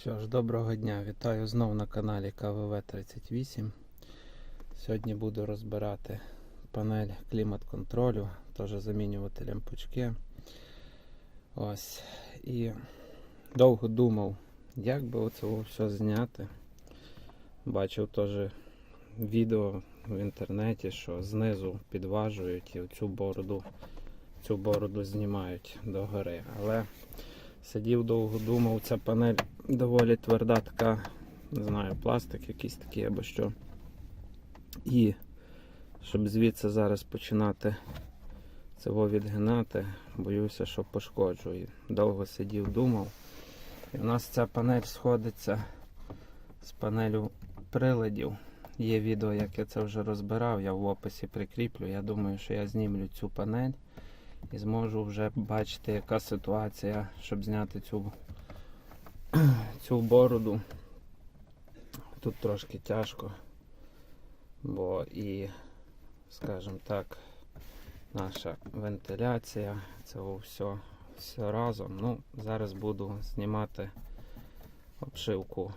Що ж, доброго дня, вітаю знову на каналі КВВ38. Сьогодні буду розбирати панель клімат-контролю, теж замінювати лямпочки. Ось. І довго думав, як би оце все зняти. Бачив теж відео в інтернеті, що знизу підважують і цю бороду, цю бороду знімають догори. Але Сидів довго думав, ця панель доволі тверда, така, не знаю, пластик якийсь такий або що. І щоб звідси зараз починати цього відгинати, боюся, що пошкоджу. І довго сидів, думав. І у нас ця панель сходиться з панелю приладів. Є відео, як я це вже розбирав, я в описі прикріплю. Я думаю, що я знімлю цю панель і зможу вже бачити, яка ситуація, щоб зняти цю, цю бороду. Тут трошки тяжко, бо і, скажімо так, наша вентиляція, це все, все разом. Ну, зараз буду знімати обшивку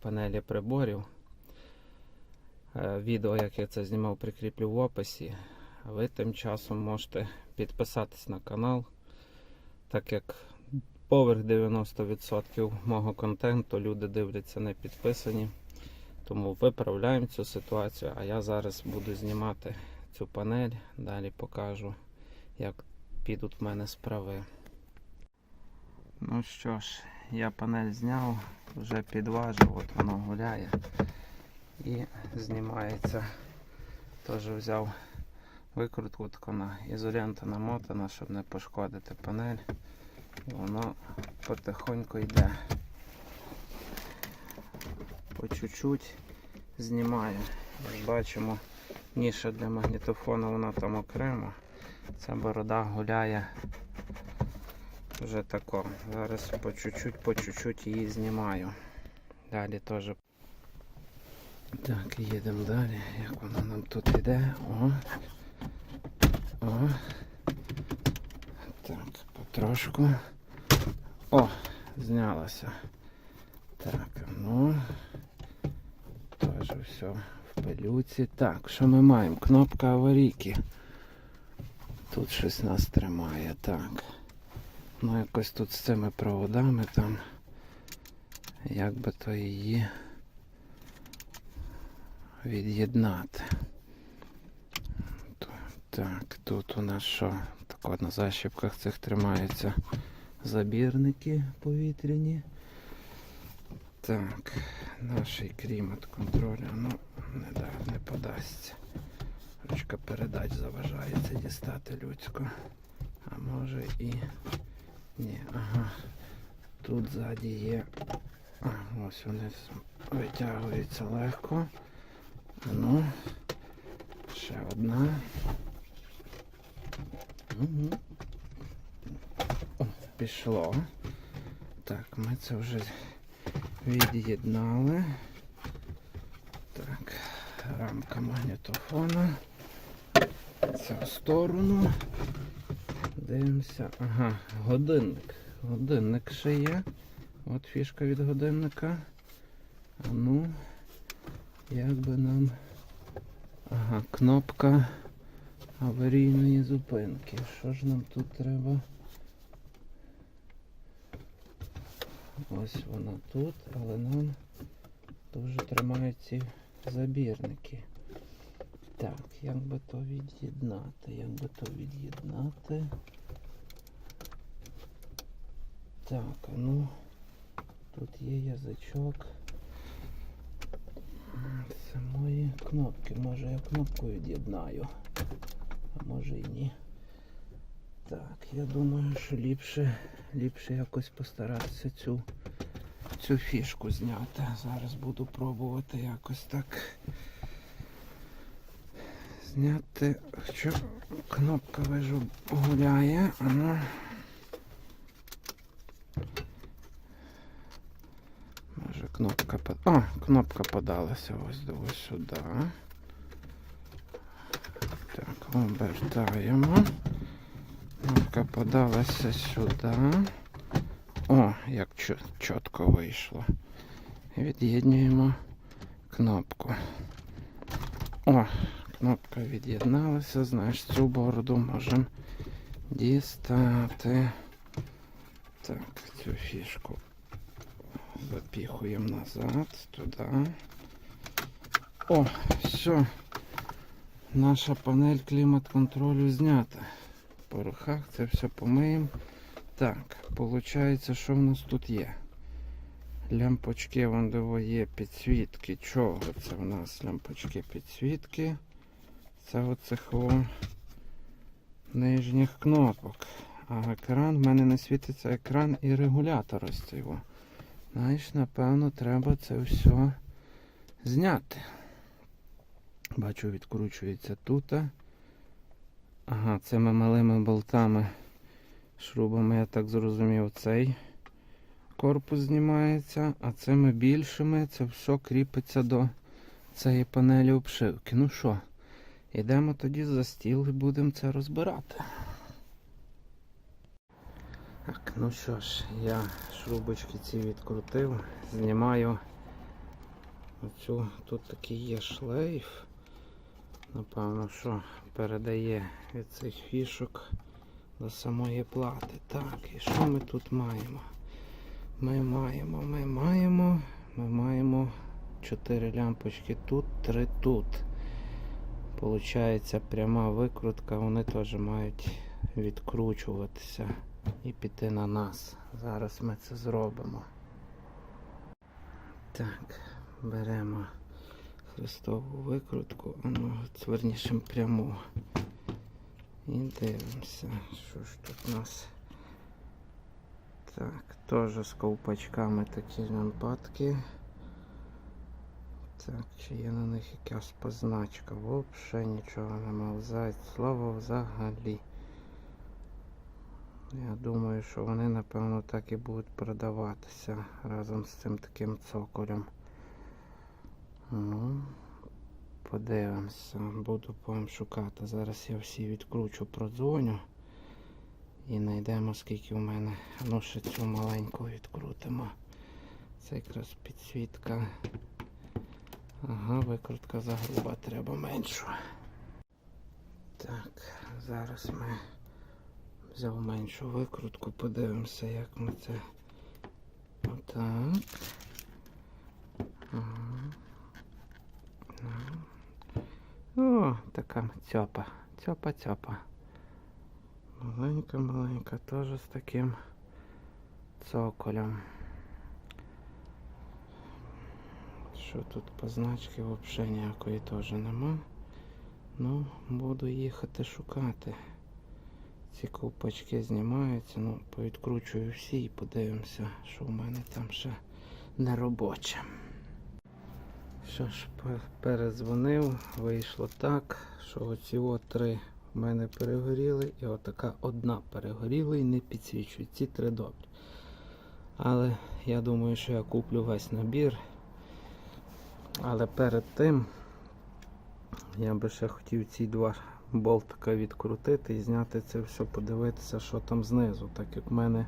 панелі приборів. Е, Відео, як я це знімав, прикріплю в описі. Ви тим часом можете підписатись на канал, так як поверх 90% мого контенту люди дивляться не підписані. Тому виправляємо цю ситуацію, а я зараз буду знімати цю панель, далі покажу, як підуть в мене справи. Ну що ж, я панель зняв, вже підважив, от воно гуляє і знімається. Теж взяв викрутку таку на ізолента намотана, щоб не пошкодити панель. Воно потихоньку йде. По чуть-чуть знімає. Як бачимо, ніша для магнітофону вона там окремо. Ця борода гуляє вже тако. Зараз по чуть-чуть, по чуть-чуть її знімаю. Далі теж. Так, їдемо далі. Як воно нам тут іде? О. О. Так, потрошку. О, знялося. Так, ну. Теж все в пилюці. Так, що ми маємо? Кнопка аварійки. Тут щось нас тримає. Так. Ну, якось тут з цими проводами там. Як би то її від'єднати. Так, тут у нас що? Так на защіпках цих тримаються забірники повітряні. Так, наш клімат контролю, ну, не, да, не подасться. Ручка передач заважає це дістати людську. А може і... Ні, ага. Тут ззаді є. А, ось вони витягуються легко. Ну, ще одна. Угу. О, пішло. Так, ми це вже від'єднали. Так, рамка магнітофона. Цю сторону. Дивимося. Ага, годинник. Годинник ще є. От фішка від годинника. А ну, як би нам... Ага, кнопка аварійної зупинки. Що ж нам тут треба? Ось вона тут, але нам дуже тримають ці забірники. Так, як би то від'єднати? Як би то від'єднати? Так, ну тут є язичок самої кнопки. Може я кнопку від'єднаю, а може і ні. Так, я думаю, що ліпше, ліпше якось постаратися цю, цю фішку зняти. Зараз буду пробувати якось так зняти. Що кнопка вижу гуляє, а ну. Може кнопка. О, кнопка подалася ось до ось сюди. Обертаємо. Кнопка подалася сюди. О, як чітко вийшло. Від'єднуємо кнопку. О, кнопка від'єдналася, знаєш, цю бороду можемо дістати. Так, цю фішку запіхуємо назад, туди. О, все. Наша панель клімат-контролю знята. Порохах це все помиємо. Так, виходить, що в нас тут є? Лямпочки вондово є підсвітки. Чого це в нас лямпочки підсвітки? Це оцих о нижніх кнопок. А екран, в мене не світиться екран і регулятор ось цього. Знаєш, напевно, треба це все зняти. Бачу, відкручується тут. Ага, цими малими болтами, шрубами, я так зрозумів, цей корпус знімається, а цими більшими це все кріпиться до цієї панелі обшивки. Ну що, йдемо тоді за стіл і будемо це розбирати. Так, ну що ж, я шрубочки ці відкрутив, знімаю оцю, тут такий є шлейф. Напевно, що передає від цих фішок до самої плати. Так, і що ми тут маємо? Ми маємо, ми маємо, ми маємо 4 лямпочки тут, 3 тут. Получається пряма викрутка, вони теж мають відкручуватися і піти на нас. Зараз ми це зробимо. Так, беремо хрестову викрутку, ну, верніше пряму. І дивимося, що ж тут у нас. Так, теж з ковпачками такі лампадки. Так, чи є на них якась позначка? Взагалі нічого нема. Взагалі, слово взагалі. Я думаю, що вони, напевно, так і будуть продаватися разом з цим таким цоколем. Ну, подивимося, буду потім шукати. Зараз я всі відкручу, продзвоню і знайдемо, скільки в мене. Ну, ще цю маленьку відкрутимо. Це якраз підсвітка. Ага, викрутка загруба, треба меншу. Так, зараз ми взяв меншу викрутку, подивимося, як ми це. Отак. Ага. О, така цьопа. Цьопа-цьопа. Маленька-маленька, теж з таким цоколем. Що тут позначки взагалі ніякої теж нема. Ну, буду їхати шукати. Ці ковпачки знімаються, ну, повідкручую всі і подивимося, що в мене там ще не робоче. Що ж, пе- передзвонив, вийшло так, що оці три в мене перегоріли, і отака одна перегоріла і не підсвічують. Ці три добрі. Але я думаю, що я куплю весь набір. Але перед тим я би ще хотів ці два болтика відкрутити і зняти це все, подивитися, що там знизу, так як в мене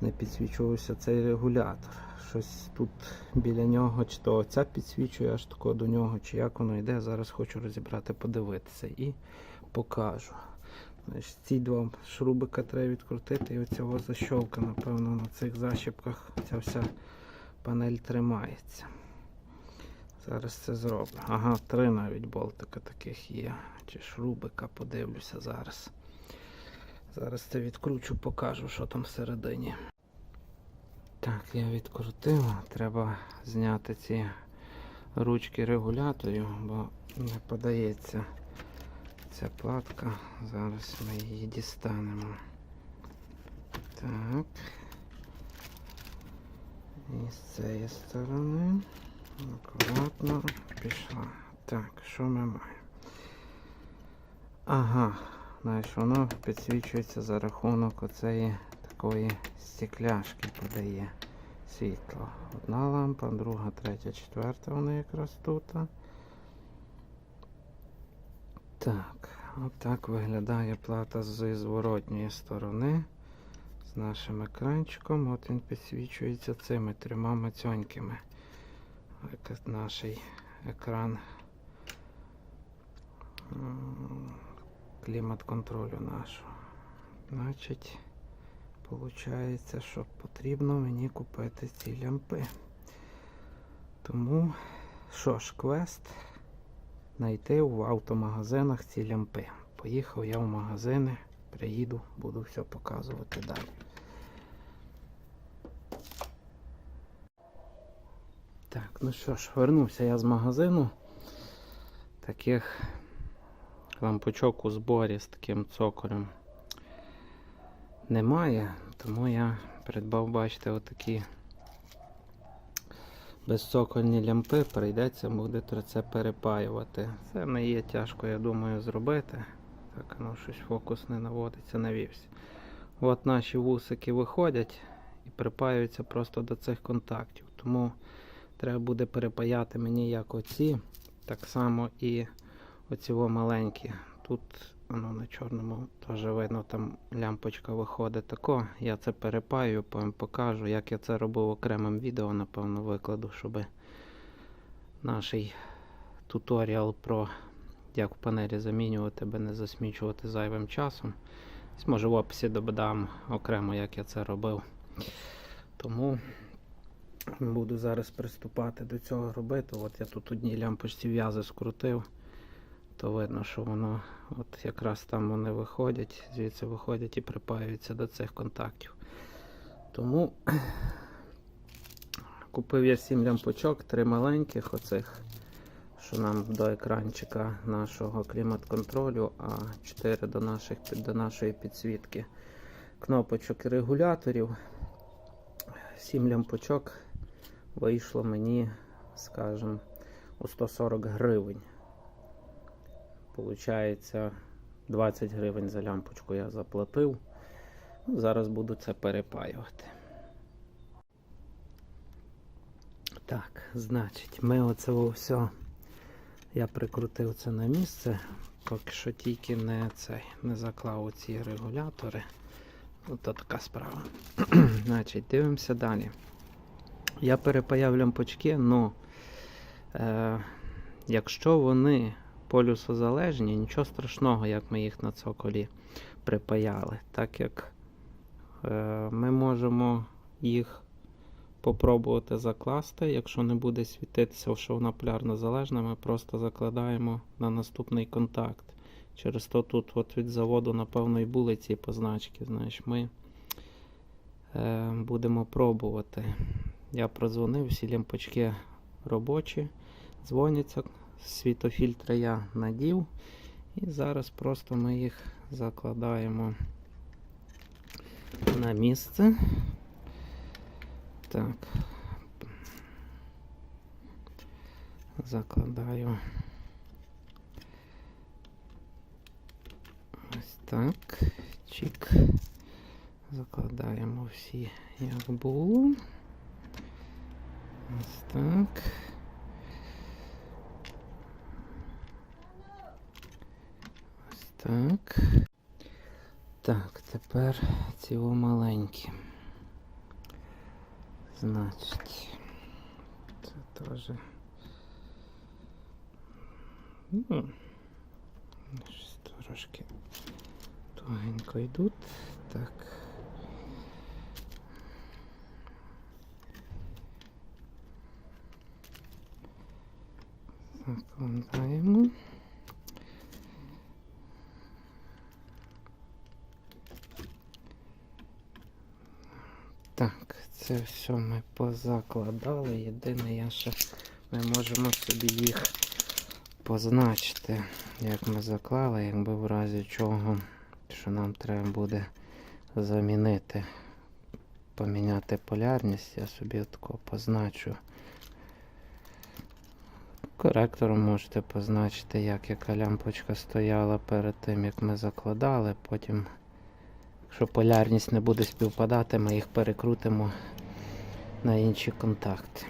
не підсвічувався цей регулятор. Щось тут біля нього, чи то оця підсвічує аж тако до нього, чи як воно йде. Зараз хочу розібрати, подивитися і покажу. Значить, ці два шрубика треба відкрутити і оцього защолка, напевно, на цих защіпках ця вся панель тримається. Зараз це зроблю. Ага, три навіть болтика таких є. Чи шрубика, подивлюся зараз. Зараз це відкручу, покажу, що там всередині. Так, я відкрутив. Треба зняти ці ручки регуляторів, бо не подається ця платка. Зараз ми її дістанемо. Так. І з цієї сторони. Акуратно пішла. Так, що ми маємо? Ага, знаєш, воно підсвічується за рахунок оцеї такої стекляшки подає світло. Одна лампа, друга, третя, четверта, вони якраз тут. Так, отак виглядає плата з зворотньої сторони. З нашим екранчиком. От він підсвічується цими трьома мацьоньками. Як наш екран м, клімат-контролю нашого. Значить, виходить, що потрібно мені купити ці лямпи. Тому, що ж, квест знайти в автомагазинах ці лямпи. Поїхав я в магазини, приїду, буду все показувати далі. Так, ну що ж, вернувся я з магазину. Таких лампочок у зборі з таким цоколем немає, тому я придбав, бачите, отакі безцокольні лямпи, прийдеться буде це перепаювати. Це не є тяжко, я думаю, зробити. Так, ну щось фокус не наводиться, навівся. От наші вусики виходять і припаюються просто до цих контактів. Тому треба буде перепаяти мені як оці, так само і оці маленькі. Тут ну, на чорному теж видно, там лямпочка виходить тако. Я це перепаю, потім покажу, як я це робив окремим відео, напевно, викладу, щоб наш туторіал про як в панелі замінювати, аби не засмічувати зайвим часом. Може в описі додам окремо, як я це робив. Тому буду зараз приступати до цього робити. От я тут одній лямпочці в'язи скрутив, то видно, що воно от якраз там вони виходять, звідси виходять і припаюються до цих контактів. Тому купив я 7 лямпочок, три маленьких оцих, що нам до екранчика нашого клімат-контролю, а 4 до, наших, до нашої підсвітки кнопочок і регуляторів. 7 лямпочок вийшло мені, скажімо, у 140 гривень. Получається, 20 гривень за лямпочку я заплатив. Ну, Зараз буду це перепаювати. Так, значить, ми оце все. Я прикрутив це на місце. Поки що тільки не цей, не заклав ці регулятори. Ось така справа. Значить, дивимося далі. Я перепаяв лямпочки, але е, якщо вони полюсозалежні, нічого страшного, як ми їх на цоколі припаяли. Так як е, ми можемо їх попробувати закласти. Якщо не буде світитися, що вона полярно залежна, ми просто закладаємо на наступний контакт. Через то тут от від заводу, напевно, і були ці позначки. Знаєш, ми е, будемо пробувати. Я прозвонив, всі лямпочки робочі, дзвоняться, світофільтри я надів. І зараз просто ми їх закладаємо на місце. Так. Закладаю. Ось так. Чик. Закладаємо всі, як було. Ось так. Так. Так, тепер ці о маленькі. Значить, це теж. Ну, щось трошки тугенько йдуть. Так. Закладаємо. Так, це все ми позакладали. Єдине, я ще ми можемо собі їх позначити, як ми заклали, якби в разі чого, що нам треба буде замінити, поміняти полярність, я собі тако позначу. Коректором можете позначити, як яка лямпочка стояла перед тим, як ми закладали. Потім, якщо полярність не буде співпадати, ми їх перекрутимо на інші контакти.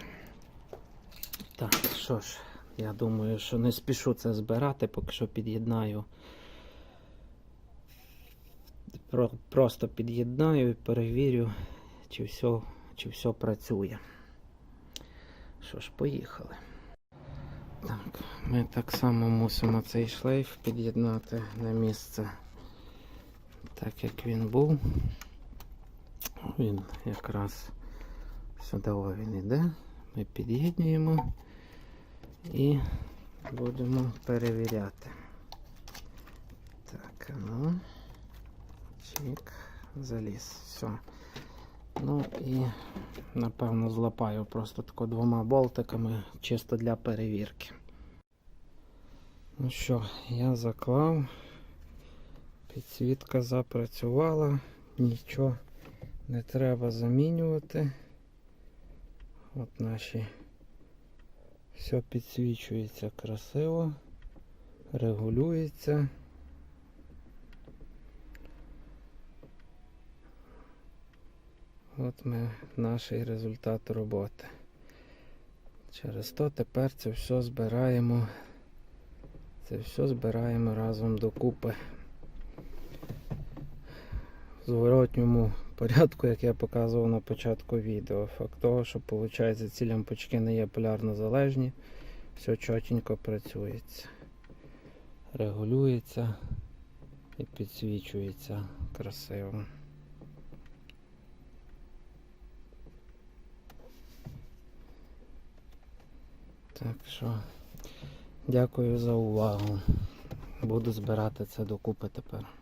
Так, що ж, я думаю, що не спішу це збирати, поки що під'єднаю Просто під'єднаю і перевірю, чи все, чи все працює. Що ж, поїхали. Так, ми так само мусимо цей шлейф під'єднати на місце, так як він був. Він якраз сюди він йде. Ми під'єднуємо і будемо перевіряти. Так, ну. Чик, заліз. Все. Ну і напевно злапаю просто тако двома болтиками, чисто для перевірки. Ну що, я заклав. Підсвітка запрацювала, нічого не треба замінювати. От наші все підсвічується красиво, регулюється. От ми наш результат роботи. Через то тепер це все збираємо. Це все збираємо разом докупи. Зворотньому порядку, як я показував на початку відео. Факт того, що виходить, ці лямпочки не є полярно залежні, все чотенько працюється. Регулюється і підсвічується красиво. Так що, дякую за увагу. Буду збирати це докупи тепер.